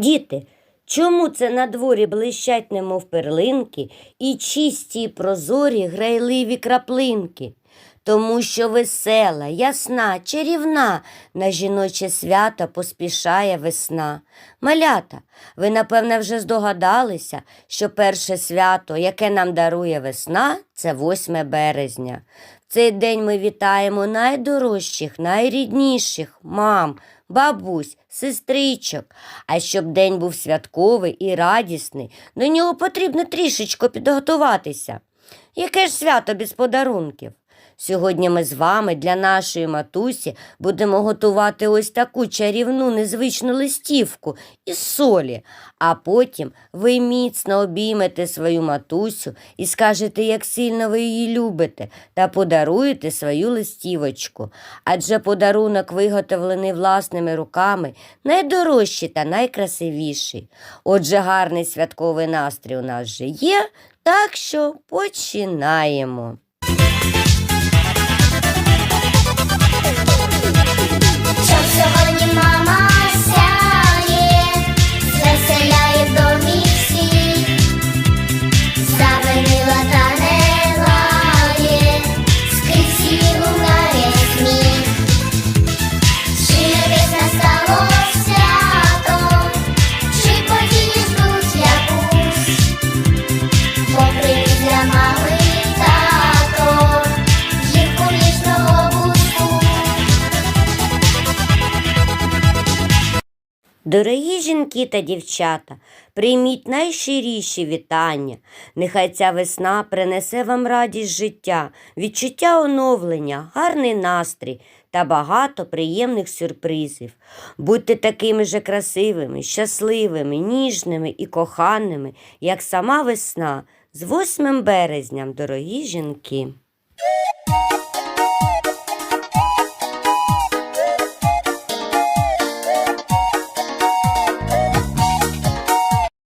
Діти, чому це на дворі блищать, немов перлинки, і чисті й прозорі грайливі краплинки? Тому що весела, ясна, чарівна на жіноче свято поспішає весна. Малята, ви, напевне, вже здогадалися, що перше свято, яке нам дарує весна, це 8 березня. В цей день ми вітаємо найдорожчих, найрідніших мам, бабусь, сестричок. А щоб день був святковий і радісний, до нього потрібно трішечко підготуватися. Яке ж свято без подарунків? Сьогодні ми з вами для нашої матусі будемо готувати ось таку чарівну незвичну листівку із солі, а потім ви міцно обіймете свою матусю і скажете, як сильно ви її любите, та подаруєте свою листівочку. Адже подарунок, виготовлений власними руками, найдорожчий та найкрасивіший. Отже, гарний святковий настрій у нас вже є, так що починаємо. Дорогі жінки та дівчата, прийміть найщиріші вітання. Нехай ця весна принесе вам радість життя, відчуття оновлення, гарний настрій та багато приємних сюрпризів. Будьте такими же красивими, щасливими, ніжними і коханими, як сама весна. З 8 березням, дорогі жінки!